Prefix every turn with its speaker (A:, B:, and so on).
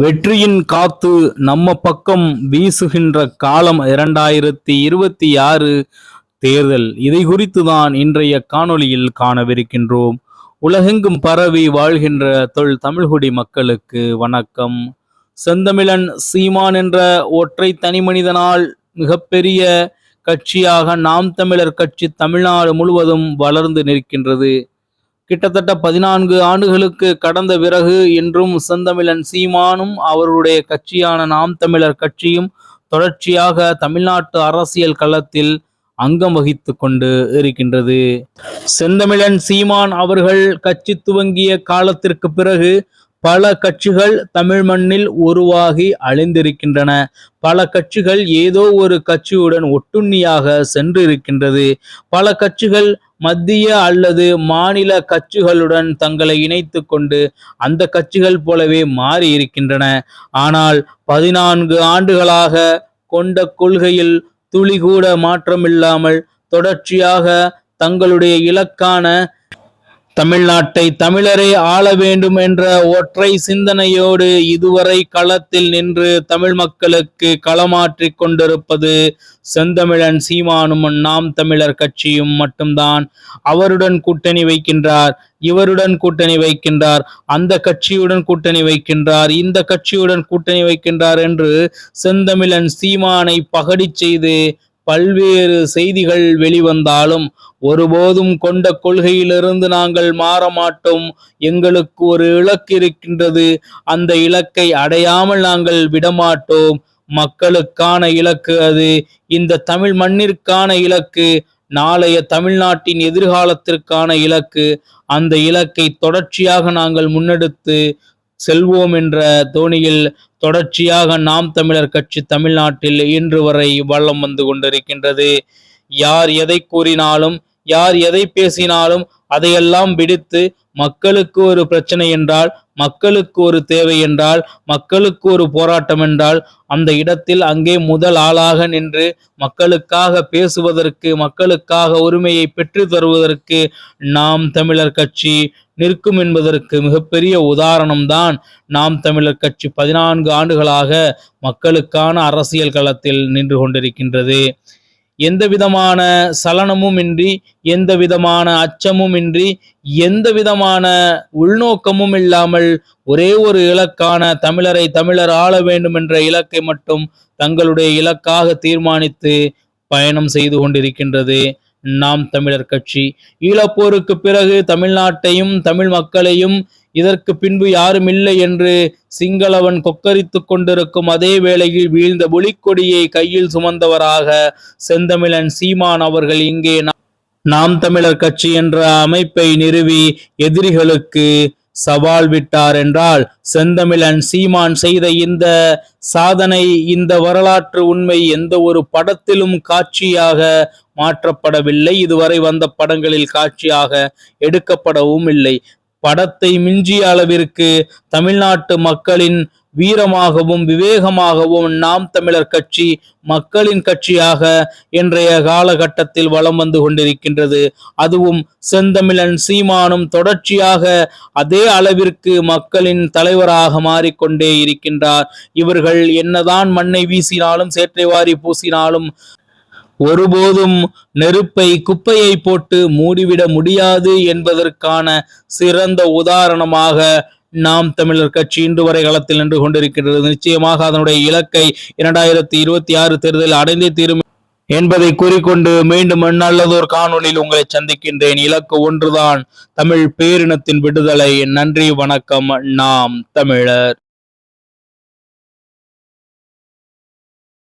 A: வெற்றியின் காத்து நம்ம பக்கம் வீசுகின்ற காலம் இரண்டாயிரத்தி இருபத்தி ஆறு தேர்தல். இதை குறித்து தான் இன்றைய காணொளியில் காணவிருக்கின்றோம். உலகெங்கும் பரவி வாழ்கின்ற தொல் தமிழ்குடி மக்களுக்கு வணக்கம். செந்தமிழன் சீமான் என்ற ஒற்றை தனி மனிதனால் மிகப்பெரிய கட்சியாக நாம் தமிழர் கட்சி தமிழ்நாடு முழுவதும் வளர்ந்து நிற்கின்றது. கிட்டத்தட்ட பதினான்கு ஆண்டுகளுக்கு கடந்த பிறகு இன்றும் செந்தமிழன் சீமானும் அவருடைய கட்சியான நாம் தமிழர் கட்சியும் தொடர்ச்சியாக தமிழ்நாட்டு அரசியல் களத்தில் அங்கம் வகித்து கொண்டு இருக்கின்றது. செந்தமிழன் சீமான் அவர்கள் கட்சி துவங்கிய காலத்திற்கு பிறகு பல கட்சிகள் தமிழ் மண்ணில் உருவாகி அழிந்திருக்கின்றன. பல கட்சிகள் ஏதோ ஒரு கட்சியுடன் ஒட்டுண்ணியாக சென்று இருக்கின்றது பல கட்சிகள் மத்திய அல்லது மாநில கட்சிகளுடன் தங்களை இணைத்து கொண்டு அந்த கட்சிகள் போலவே மாறி இருக்கின்றன ஆனால் பதினான்கு ஆண்டுகளாக கொண்ட கொள்கையில் துளி கூட மாற்றமில்லாமல் தொடர்ச்சியாக தங்களுடைய இலக்கான தமிழ்நாட்டை தமிழரை ஆள வேண்டும் என்ற ஒற்றை சிந்தனையோடு இதுவரை களத்தில் நின்று தமிழ் மக்களுக்கு களமாற்றிக் கொண்டிருப்பது செந்தமிழன் சீமானும் நாம் தமிழர் கட்சியும் மட்டும்தான். அவருடன் கூட்டணி வைக்கின்றார் இவருடன் கூட்டணி வைக்கின்றார் அந்த கட்சியுடன் கூட்டணி வைக்கின்றார் இந்த கட்சியுடன் கூட்டணி வைக்கின்றார் என்று செந்தமிழன் சீமானை பகடி செய்து பல்வேறு செய்திகள் வெளிவந்தாலும் ஒருபோதும் கொண்ட கொள்கையிலிருந்து நாங்கள் மாற மாட்டோம். எங்களுக்கு ஒரு இலக்கு இருக்கின்றது. அந்த இலக்கை அடையாமல் நாங்கள் விடமாட்டோம். மக்களுக்கான இலக்கு அது. இந்த தமிழ் மண்ணிற்கான இலக்கு. நாளைய தமிழ்நாட்டின் எதிர்காலத்திற்கான இலக்கு. அந்த இலக்கை தொடர்ச்சியாக நாங்கள் முன்னெடுத்து செல்வோம் என்ற தோணியில் தொடர்ச்சியாக நாம் தமிழர் கட்சி தமிழ்நாட்டில் இன்று வரை வள்ளம் வந்து கொண்டிருக்கின்றது. யார் எதை கூறினாலும் யார் எதை பேசினாலும் அதையெல்லாம் விடுத்து மக்களுக்கு ஒரு பிரச்சனை என்றால் மக்களுக்கு ஒரு தேவை என்றால் மக்களுக்கு ஒரு போராட்டம் என்றால் அந்த இடத்தில் அங்கே முதல் ஆளாக நின்று மக்களுக்காக பேசுவதற்கு மக்களுக்காக உரிமையை பெற்று தருவதற்கு நாம் தமிழர் கட்சி நிற்கும் என்பதற்கு மிகப்பெரிய உதாரணம்தான் நாம் தமிழர் கட்சி பதினான்கு ஆண்டுகளாக மக்களுக்கான அரசியல் களத்தில் நின்று கொண்டிருக்கின்றது. எந்த விதமான சலனமும் இன்றி எந்த விதமான அச்சமும் இன்றி எந்த விதமான உள்நோக்கமும் இல்லாமல் ஒரே ஒரு இலக்கான தமிழரை தமிழர் ஆள வேண்டும் என்ற இலக்கை மட்டும் தங்களுடைய இலக்காக தீர்மானித்து பயணம் செய்து கொண்டிருக்கின்றது நாம் தமிழர் கட்சி. ஈழப்போருக்கு பிறகு தமிழ்நாட்டையும் தமிழ் மக்களையும் இதற்கு பின்பு யாரும் இல்லை என்று சிங்களவன் கொக்கரித்து கொண்டிருக்கும் அதே வேளையில் வீழ்ந்த புலிக்கொடியை கையில் சுமந்தவராக செந்தமிழன் சீமான் அவர்கள் இங்கே நாம் தமிழர் கட்சி என்ற அமைப்பை நிறுவி எதிரிகளுக்கு சவால் விட்டார் என்றால் செந்தமிழன் சீமான் செய்த இந்த சாதனை இந்த வரலாற்று உண்மை எந்த ஒரு படத்திலும் காட்சியாக மாற்றப்படவில்லை. இதுவரை வந்த படங்களில் காட்சியாக எடுக்கப்படவும் இல்லை படத்தை மிஞ்சிய அளவிற்கு தமிழ்நாட்டு மக்களின் வீரமாகவும் விவேகமாகவும் நாம் தமிழர் கட்சி மக்களின் கட்சியாக இன்றைய காலகட்டத்தில் வலம் வந்து கொண்டிருக்கின்றது. அதுவும் செந்தமிழன் சீமானும் தொடர்ச்சியாக அதே அளவிற்கு மக்களின் தலைவராக மாறிக்கொண்டே இருக்கின்றார். இவர்கள் என்னதான் மண்ணை வீசினாலும் சேற்றை வாரி பூசினாலும் ஒருபோதும் நெருப்பை குப்பையை போட்டு மூடிவிட முடியாது என்பதற்கான சிறந்த உதாரணமாக நாம் தமிழர் கட்சி இன்று வரை களத்தில் நின்று கொண்டிருக்கின்றது. நிச்சயமாக அதனுடைய இலக்கை இரண்டாயிரத்தி இருபத்தி ஆறு தேர்தலில் அடைந்தே தீரும் என்பதை கூறிக்கொண்டு மீண்டும் நல்லதோர் காணொலியில் உங்களை சந்திக்கின்றேன். இலக்கு ஒன்றுதான். தமிழ் பேரினத்தின் விடுதலை. நன்றி வணக்கம். நாம் தமிழர்.